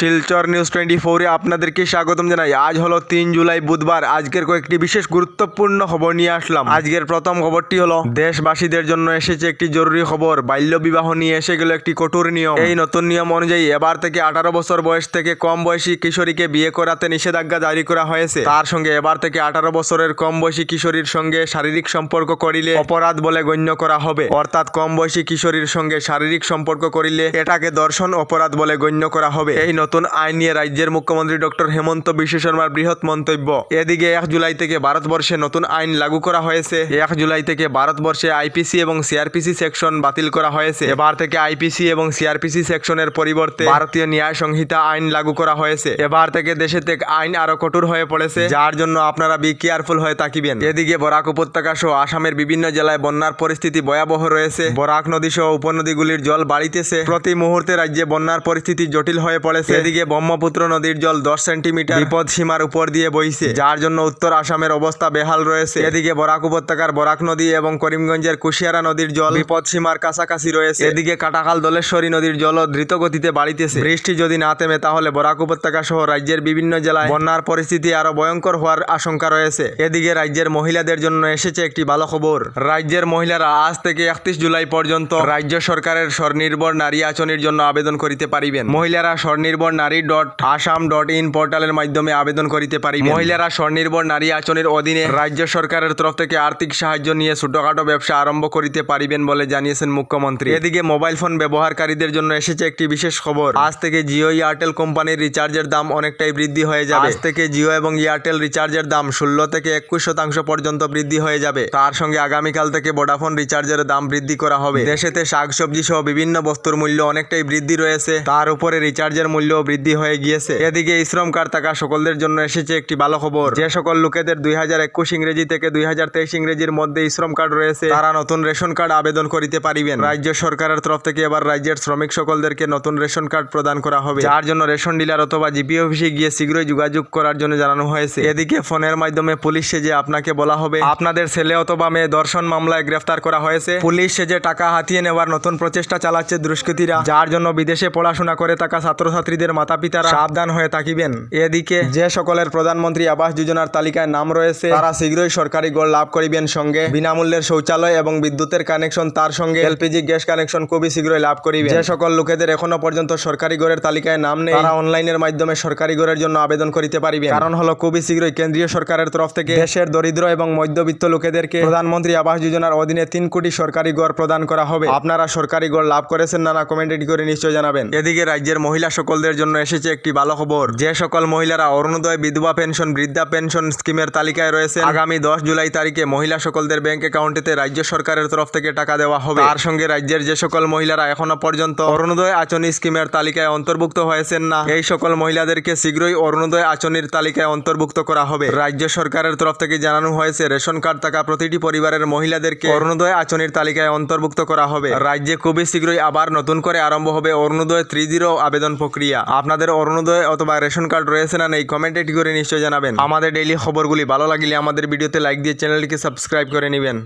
Silchar news twenty ফোরে আপনাদেরকে স্বাগতম জানাই। আজ হলো তিন জুলাই বুধবার। আজকের কয়েকটি বিশেষ গুরুত্বপূর্ণ খবর নিয়ে আসলাম। আজকের প্রথম খবরটি হলো, দেশবাসীদের জন্য এসেছে একটি জরুরি খবর। বাল্য বিবাহ নিয়ে এসে গেল একটি কঠোর নিয়ম। এই নতুন নিয়ম অনুযায়ী এবার থেকে আঠারো বছর বয়স থেকে কম বয়সী কিশোরীকে বিয়ে করাতে নিষেধাজ্ঞা জারি করা হয়েছে। তার সঙ্গে এবার থেকে আঠারো বছরের কম বয়সী কিশোরীর সঙ্গে শারীরিক সম্পর্ক করিলে অপরাধ বলে গণ্য করা হবে। অর্থাৎ কম বয়সী কিশোরীর সঙ্গে শারীরিক সম্পর্ক করিলে এটাকে দর্শন অপরাধ বলে গণ্য করা হবে। এই নতুন আইন নিয়ে রাজ্যের মুখ্যমন্ত্রী ডক্টর হেমন্ত বিশ্ব শর্মার বৃহৎ মন্তব্য। এদিকে এক জুলাই থেকে ভারতবর্ষে নতুন আইন লাগু করা হয়েছে। এক জুলাই থেকে ভারতবর্ষে আইপিসি এবং সিআরপিসি সেকশন বাতিল করা হয়েছে। এবার থেকে আইপিসি এবং সিআরপিসি সেকশনের পরিবর্তে ভারতীয় ন্যায় সংহিতা আইন লাগু করা হয়েছে। এবার থেকে দেশে থেকে আইন আরও কঠোর হয়ে পড়েছে। যার জন্য আপনারা বি কেয়ারফুল হয়ে থাকিবেন। এদিকে বরাক উপত্যকা সহ আসামের বিভিন্ন জেলায় বন্যার পরিস্থিতি ভয়াবহ রয়েছে। বরাক নদী সহ উপনদীগুলির জল বাড়িতেছে। প্রতি মুহূর্তে রাজ্যে বন্যার পরিস্থিতি জটিল হয়ে পড়েছে। এদিকে ব্রহ্মপুত্র নদীর জল দশ সেন্টিমিটার বিপদ সীমার উপর দিয়ে বইছে, যার জন্য উত্তর আসামের অবস্থা বেহাল রয়েছে। এদিকে বরাক উপত্যকার বরাক নদী এবং করিমগঞ্জের কুশিয়ারা নদীর জল বিপদ সীমার কাছাকাছি রয়েছে। এদিকে কাটাখাল দলেশ্বরী নদীর জল দ্রুত গতিতে বাড়িতেছে। বৃষ্টি যদি না থেমে, তাহলে বরাক উপত্যকা সহ রাজ্যের বিভিন্ন জেলায় বন্যার পরিস্থিতি আরও ভয়ঙ্কর হওয়ার আশঙ্কা রয়েছে। এদিকে রাজ্যের মহিলাদের জন্য এসেছে একটি ভালো খবর রাজ্যের মহিলারা আজ থেকে একত্রিশ জুলাই পর্যন্ত রাজ্য সরকারের স্বনির্ভর নারী আচনির জন্য আবেদন করিতে পারিবেন। মহিলারা স্বনির্ভর নারী ডট আসাম ডট ইন পোর্টালের মাধ্যমে আবেদন করিতে পারিবেন। মহিলারা স্বনির্ভর নারী আচনির অধীনে রাজ্য সরকারের তরফ থেকে আর্থিক সাহায্য নিয়ে ছোটখাটো ব্যবসা আরম্ভ করিতে পারিবেন বলে জানিয়েছেন মুখ্যমন্ত্রী। এদিকে মোবাইল ফোন ব্যবহারকারীদের জন্য এসেছে একটি বিশেষ খবর। আজ থেকে জিও এয়ারটেল কোম্পানির রিচার্জের দাম অনেকটাই বৃদ্ধি হয়ে যাবে। আজ থেকে জিও এবং এয়ারটেল রিচার্জের দাম ষোলো থেকে একুশ শতাংশ পর্যন্ত বৃদ্ধি হয়ে যাবে। তার সঙ্গে আগামীকাল থেকে ভোডাফোন রিচার্জের দাম বৃদ্ধি করা হবে। দেশেতে শাকসবজি সহ বিভিন্ন বস্তুর মূল্য অনেকটাই বৃদ্ধি রয়েছে। তার উপরে রিচার্জের মূল্য বৃদ্ধি হয়ে গিয়েছে। এদিকে শ্রম কার্ড থাকা সকলদের জন্য এসেছে একটি ভালো খবর। যে সকল লোকেদের দুই হাজার একুশ ইংরেজি থেকে দুই হাজার তেইশ ইংরেজির মধ্যে শ্রম কার্ড রয়েছে, তারা নতুন রেশন কার্ড আবেদন করিতে পারিবেন। রাজ্য সরকারের তরফ থেকে এবার রাজ্যের শ্রমিক সকলদেরকে নতুন রেশন কার্ড প্রদান করা হবে। যার জন্য রেশন ডিলার অথবা জিপি অফিসে গিয়ে শীঘ্রই যোগাযোগ করার জন্য জানানো হয়েছে। এদিকে ফোনের মাধ্যমে পুলিশ সেজে আপনাকে বলা হবে, আপনাদের ছেলে অথবা মেয়ে দর্শন মামলায় গ্রেফতার করা হয়েছে। পুলিশ সেজে টাকা হাতিয়ে নেওয়ার নতুন প্রচেষ্টা চালাচ্ছে দুষ্কৃতীরা, যার জন্য বিদেশে পড়াশোনা করে থাকা ছাত্রছাত্রীদের মাতা পিতারা সাবধান হয়ে থাকিবেন এদিকে যে সকলের প্রধানমন্ত্রী আবাস যোজনার তালিকায় নাম রয়েছে, তারা শীঘ্রই সরকারি গড় লাভ করিবেন সঙ্গে। বিনামূল্যের শৌচালয় এবং বিদ্যুতের কানেকশন তার সঙ্গে। এলপিজি গ্যাস কানেকশন খুবই শীঘ্রই লাভ করিবেন। যে সকল লোকেদের এখনও পর্যন্ত সরকারি গড়ের তালিকায় নাম নেই, তারা অনলাইনের মাধ্যমে সরকারি গড়ের জন্য আবেদন করিতে পারিবেন। কারণ হলো খুবই শীঘ্রই কেন্দ্রীয় সরকারের তরফ থেকে দেশের দরিদ্র এবং মধ্যবিত্ত লোকেদেরকে প্রধানমন্ত্রী আবাস যোজনার অধীনে তিন কোটি সরকারি গড় প্রদান করা হবে। আপনারা সরকারি গড় লাভ করেছেন নানা না কমেন্ট করে নিশ্চয় জানাবেন। এদিকে রাজ্যের মহিলা সকলদের জন্য এসেছে একটি ভালো খবর। যে সকল মহিলারা অরুণোদয় বিধবা পেনশন, বৃদ্ধা পেনশন স্কিমের তালিকায় রয়েছে আগামী দশ জুলাই তারিখে মহিলা সকলদের ব্যাংক অ্যাকাউন্টেতে রাজ্য সরকারের তরফ থেকে টাকা দেওয়া হবে। তার সঙ্গে রাজ্যের যে সকল মহিলারা এখনও পর্যন্ত অরুণোদয় আচনি স্কিমের তালিকায় অন্তর্ভুক্ত হয়েছেন না, এই সকল মহিলাদেরকে শীঘ্রই অরুণোদয় আচনির তালিকায় অন্তর্ভুক্ত করা হবে। রাজ্য সরকারের তরফ থেকে জানানো হয়েছে, রেশন কার্ড থাকা প্রতিটি পরিবারের মহিলাদেরকে অরুণোদয় আচনির তালিকায় অন্তর্ভুক্ত করা হবে। রাজ্যে খুবই শীঘ্রই আবার নতুন করে আরম্ভ হবে অরুণোদয় জিরো আবেদন প্রক্রিয়া। আপনাদের অরুণোদয় অথবা রেশন কার্ড রয়েছে না নেই কমেন্ট এটি করে নিশ্চয় জানাবেন। আমাদের ডেইলি খবরগুলি ভালো লাগলে আমাদের ভিডিওতে লাইক দিয়ে চ্যানেলটিকে সাবস্ক্রাইব করে নেবেন।